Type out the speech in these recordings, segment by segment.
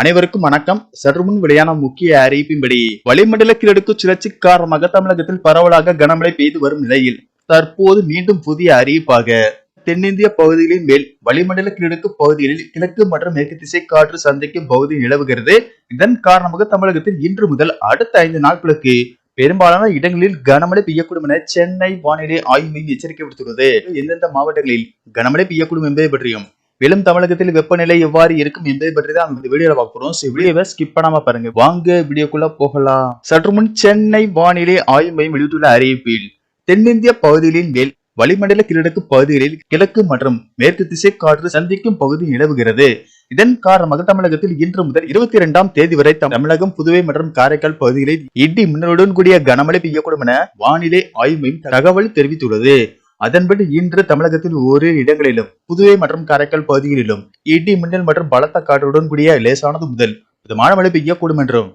அனைவருக்கும் வணக்கம். சற்று முன் வெளியான முக்கிய அறிவிப்பின்படி வளிமண்டல கிழக்கு சுழற்சி காரணமாக தமிழகத்தில் பரவலாக கனமழை பெய்து வரும் நிலையில் தற்போது மீண்டும் புதிய அறிவிப்பாக தென்னிந்திய பகுதிகளின் மேல் வளிமண்டல கிழக்கு பகுதிகளில் கிழக்கு மற்றும் மேற்கு திசை காற்று சந்திக்கும் பகுதி நிலவுகிறது. இதன் காரணமாக தமிழகத்தில் இன்று முதல் அடுத்த ஐந்து நாட்களுக்கு பெரும்பாலான இடங்களில் கனமழை பெய்யக்கூடும் என சென்னை வானிலை ஆய்வு மையம் எச்சரிக்கை விடுத்துள்ளது. எந்தெந்த மாவட்டங்களில் கனமழை பெய்யக்கூடும் என்பதை பற்றியும் மேலும் தமிழகத்தில் வெப்பநிலை எவ்வாறு இருக்கும் என்பதை பற்றி தான் இந்த வீடியோல பார்க்கிறோம் ஸோ வீடியோவை ஸ்கிப் பண்ணாம பாருங்க. வாங்க வீடியோக்குள்ள போகலாம். சற்று முன் சென்னை வானிலை ஆய்வு மையம் வெளியிட்டுள்ள அறிவிப்பில் தென்னிந்திய பகுதிகளின் மேல் வளிமண்டல கிழக்கு பகுதிகளில் கிழக்கு மற்றும் மேற்கு திசை காற்று சந்திக்கும் பகுதி நிலவுகிறது. இதன் காரணமாக தமிழகத்தில் இன்று முதல் இருபத்தி இரண்டாம் தேதி வரை தமிழகம் புதுவை மற்றும் காரைக்கால் பகுதிகளில் இடி மின்னலுடன் கூடிய கனமழை பெய்யக்கூடும் என வானிலை ஆய்வு மையம் தகவல் தெரிவித்துள்ளது. அதன்படி இன்று தமிழகத்தில் ஓரிரு இடங்களிலும் புதுவை மற்றும் காரைக்கால் பகுதிகளிலும் இடி மின்னல் மற்றும் பலத்த காற்றுடன் கூடிய லேசானது முதல் மிதமான மழை பெய்யக்கூடும் என்றும்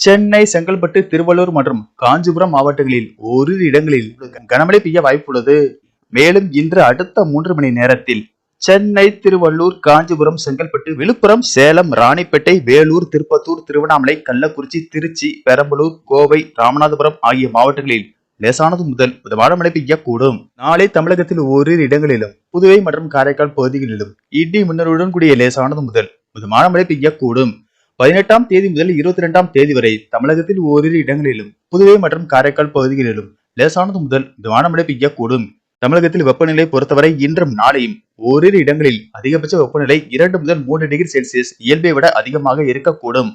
சென்னை செங்கல்பட்டு திருவள்ளூர் மற்றும் காஞ்சிபுரம் மாவட்டங்களில் ஓரிரு இடங்களில் கனமழை பெய்ய வாய்ப்புள்ளது. மேலும் இன்று அடுத்த மூன்று மணி நேரத்தில் சென்னை திருவள்ளூர் காஞ்சிபுரம் செங்கல்பட்டு விழுப்புரம் சேலம் ராணிப்பேட்டை வேலூர் திருப்பத்தூர் திருவண்ணாமலை கள்ளக்குறிச்சி திருச்சி பெரம்பலூர் கோவை ராமநாதபுரம் ஆகிய மாவட்டங்களில் லேசானது முதல் மிதமான மழை பெய்யக்கூடும். நாளை தமிழகத்தில் ஓரிரு இடங்களிலும் புதுவை மற்றும் காரைக்கால் பகுதிகளிலும் இடி மின்னலுடன் கூடிய லேசானது முதல் மிதமான மழை பெய்யக்கூடும். பதினெட்டாம் தேதி முதல் இருபத்தி இரண்டாம் தேதி வரை தமிழகத்தில் ஓரிரு இடங்களிலும் புதுவை மற்றும் காரைக்கால் பகுதிகளிலும் லேசானது முதல் மிதமான மழை பெய்யக்கூடும். தமிழகத்தில் வெப்பநிலை பொறுத்தவரை இன்றும் நாளையும் ஓரிரு இடங்களில் அதிகபட்ச வெப்பநிலை இரண்டு முதல் மூன்று டிகிரி செல்சியஸ் இயல்பை விட அதிகமாக இருக்கக்கூடும்.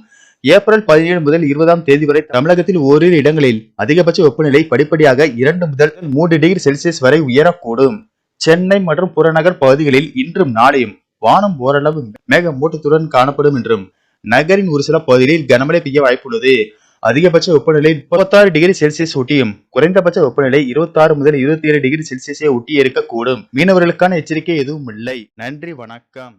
ஏப்ரல் பதினேழு முதல் இருபதாம் தேதி வரை தமிழகத்தில் ஓரிரு இடங்களில் அதிகபட்ச வெப்பநிலை படிப்படியாக இரண்டு முதல் மூன்று டிகிரி செல்சியஸ் வரை உயரக்கூடும். சென்னை மற்றும் புறநகர் பகுதிகளில் இன்றும் நாளையும் வானம் ஓரளவு மேகமூட்டத்துடன் காணப்படும் என்றும் நகரின் ஒரு சில பகுதிகளில் கனமழை பெய்ய வாய்ப்புள்ளது. அதிகபட்ச வெப்பநிலை முப்பத்தாறு டிகிரி செல்சியஸ் ஒட்டியும் குறைந்தபட்ச வெப்பநிலை இருபத்தி ஆறு முதல் இருபத்தி ஏழு டிகிரி செல்சியஸை ஒட்டி இருக்கக்கூடும் மீனவர்களுக்கான எச்சரிக்கை எதுவும் இல்லை. நன்றி வணக்கம்.